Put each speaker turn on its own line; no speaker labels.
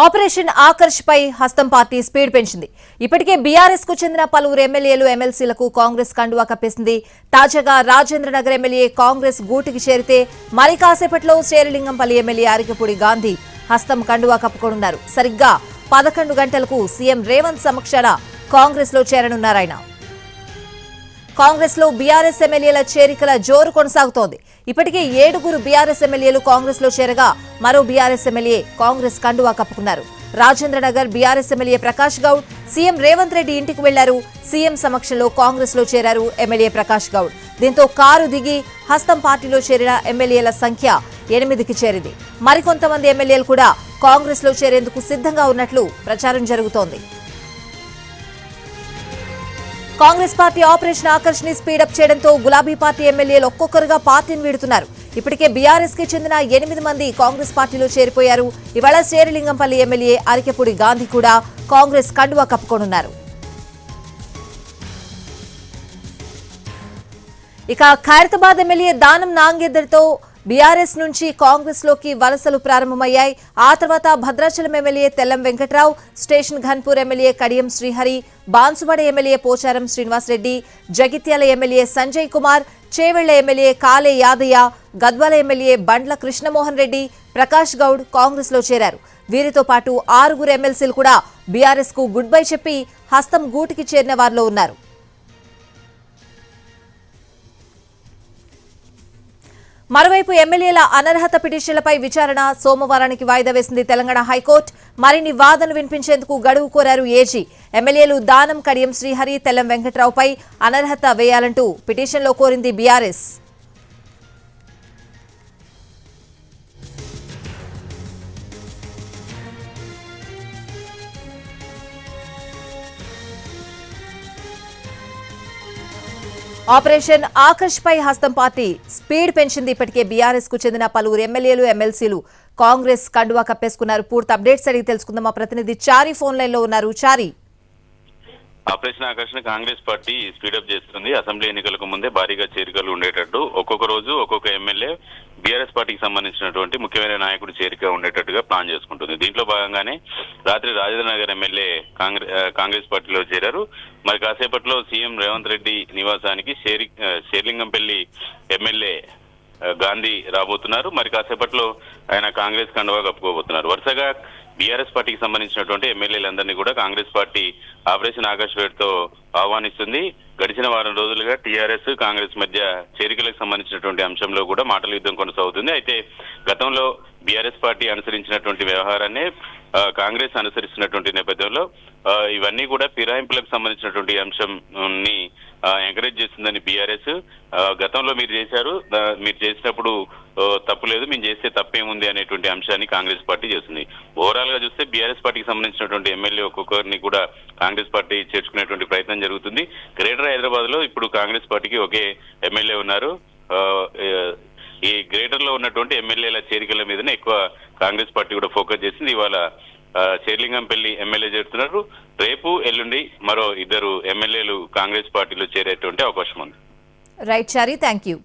Operation Akarsh పై హస్తం party speed పెంచింది. ఇప్పటికే బీఆర్ఎస్కు చెందిన పలువురు ఎమ్మెల్యేలు ఎమ్మెల్సీలకు కాంగ్రెస్ కండువా కప్పేసింది. తాజాగా రాజేంద్రనగర్ ఎమ్మెల్యే కాంగ్రెస్ గూటికి చేరితే మరి కాసేపట్లో శేరిలింగంపల్లి ఎమ్మెల్యే అరికపూడి గాంధీ హస్తం కండువా కప్పుకోనున్నారు. సరిగ్గా పదకొండు గంటలకు సీఎం రేవంత్ సమక్షాన కాంగ్రెస్లో చేరనున్నారాయన. కాంగ్రెస్లో బీఆర్ఎస్ ఎమ్మెల్యేల చేరికల జోరు కొనసాగుతోంది. ఇప్పటికే ఏడుగురు బీఆర్ఎస్ ఎమ్మెల్యేలు కాంగ్రెస్లో చేరగా మరో బీఆర్ఎస్ ఎమ్మెల్యే కాంగ్రెస్ కండువా కప్పుకున్నారు. Rajendranagar BRS MLA Prakash Goud CM Revanth Reddy ఇంటికి వెళ్ళారు. సీఎం సమక్షంలో కాంగ్రెస్లో చేరారు ఎమ్మెల్యే ప్రకాష్ గౌడ్. దీంతో కారు దిగి హస్తం పార్టీలో చేరిన ఎమ్మెల్యేల సంఖ్య ఎనిమిదికి చేరింది. మరికొంతమంది ఎమ్మెల్యేలు కూడా కాంగ్రెస్లో చేరేందుకు సిద్ధంగా ఉన్నట్లు ప్రచారం జరుగుతోంది. కాంగ్రెస్ పార్టీ ఆపరేషన్ ఆకర్ష్ని స్పీడప్ చేయడంతో గులాబీ పార్టీ ఎమ్మెల్యేలు ఒక్కొక్కరుగా పార్టీని వీడుతున్నారు. ఇప్పటికే బీఆర్ఎస్కి చెందిన ఎనిమిది మంది కాంగ్రెస్ పార్టీలో చేరిపోయారు. ఇవాళ శేరిలింగంపల్లి ఎమ్మెల్యే అరికెపూడి గాంధీ కూడా కాంగ్రెస్ కండువా కప్పుకోనున్నారు. ఇక ఖైరతాబాద్ ఎమ్మెల్యే దానం నాంగేదర్తో బీఆర్ఎస్ నుంచి కాంగ్రెస్లోకి వలసలు ప్రారంభమయ్యాయి. ఆ తర్వాత Bhadrachalam MLA Tellam Venkatrao station Ghanpur MLA Kadiyam Srihari Banswada MLA Pocharam Srinivasa Reddy Jagtial MLA Sanjay Kumar Chevella MLA Kale Yadaiah Gadwal MLA Bandla Krishnamohan Reddy Prakash Goud కాంగ్రెస్లో చేరారు. వీరితో పాటు ఆరుగురు ఎమ్మెల్సీలు కూడా బీఆర్ఎస్కు గుడ్ బై చెప్పి హస్తం గూటికి చేరిన వారిలో ఉన్నారు. మరోవైపు ఎమ్మెల్యేల అనర్హత పిటిషన్లపై విచారణ సోమవారానికి వాయిదా వేసింది తెలంగాణ హైకోర్టు. మరిన్ని వాదనలు వినిపించేందుకు గడువు కోరారు ఏజీ. ఎమ్మెల్యేలు దానం కడియం శ్రీహరి తెల్లం వెంకట్రావుపై అనర్హత వేయాలంటూ పిటిషన్లో కోరింది బీఆర్ఎస్. ఆపరేషన్ ఆకర్ష్ పై హస్తం పార్టీ స్పీడ్ పెంచింది. ఇప్పటికే బీఆర్ఎస్కు చెందిన పలువురు ఎమ్మెల్యేలు ఎమ్మెల్సీలు కాంగ్రెస్ కండువా కప్పేసుకున్నారు. పూర్తి అప్డేట్స్ అడిగి తెలుసుకుందాం. మా ప్రతినిధి చారి ఫోన్ లైన్లో ఉన్నారు. చారి.
ఆపరేషన్ ఆకర్షణ కాంగ్రెస్ పార్టీ స్పీడప్ చేస్తుంది. అసెంబ్లీ ఎన్నికలకు ముందే భారీగా చేరికలు ఉండేటట్టు ఒక్కొక్క రోజు ఒక్కొక్క ఎమ్మెల్యే బీఆర్ఎస్ పార్టీకి సంబంధించినటువంటి ముఖ్యమైన నాయకుడు చేరిక ఉండేటట్టుగా ప్లాన్ చేసుకుంటుంది. దీంట్లో భాగంగానే రాత్రి Rajendra Nagar MLA Congress Congress పార్టీలో చేరారు. మరి కాసేపట్లో సీఎం రేవంత్ రెడ్డి నివాసానికి షేరి షేర్లింగంపల్లి ఎమ్మెల్యే గాంధీ రాబోతున్నారు. మరి కాసేపట్లో ఆయన కాంగ్రెస్ కండువా కప్పుకోబోతున్నారు. వరుసగా బీఆర్ఎస్ పార్టీకి సంబంధించినటువంటి ఎమ్మెల్యేలందరినీ కూడా కాంగ్రెస్ పార్టీ ఆపరేషన్ ఆకాష్ పేరుతో ఆహ్వానిస్తుంది. గడిచిన వారం రోజులుగా టీఆర్ఎస్ కాంగ్రెస్ మధ్య చేరికలకు సంబంధించినటువంటి అంశంలో కూడా మాటల యుద్ధం కొనసాగుతుంది. అయితే గతంలో బీఆర్ఎస్ పార్టీ అనుసరించినటువంటి వ్యవహారాన్ని కాంగ్రెస్ అనుసరిస్తున్నటువంటి నేపథ్యంలో ఇవన్నీ కూడా ఫిరాయింపులకు సంబంధించినటువంటి అంశంని ఎంకరేజ్ చేస్తుందని బీఆర్ఎస్ గతంలో మీరు చేశారు. మీరు చేసినప్పుడు తప్పు లేదు మేము చేస్తే తప్పేముంది అనేటువంటి అంశాన్ని కాంగ్రెస్ పార్టీ చేస్తుంది. ఓవరాల్గా చూస్తే బీఆర్ఎస్ పార్టీకి సంబంధించినటువంటి ఎమ్మెల్యే ఒక్కొక్కరిని కూడా కాంగ్రెస్ పార్టీ చేర్చుకునేటువంటి ప్రయత్నం జరుగుతుంది. గ్రేటర్ హైదరాబాద్లో ఇప్పుడు కాంగ్రెస్ పార్టీకి ఒకే ఎమ్మెల్యే ఉన్నారు. ఈ గ్రేటర్లో ఉన్నటువంటి ఎమ్మెల్యేల చేరికల మీదనే ఎక్కువ కాంగ్రెస్ పార్టీ కూడా ఫోకస్ చేసింది. ఇవాళ చేర్లింగంపల్లి ఎమ్మెల్యే చేరుతున్నారు. రేపు ఎల్లుండి మరో ఇద్దరు ఎమ్మెల్యేలు కాంగ్రెస్ పార్టీలో చేరేటువంటి అవకాశం ఉంది.
Right Chari thank you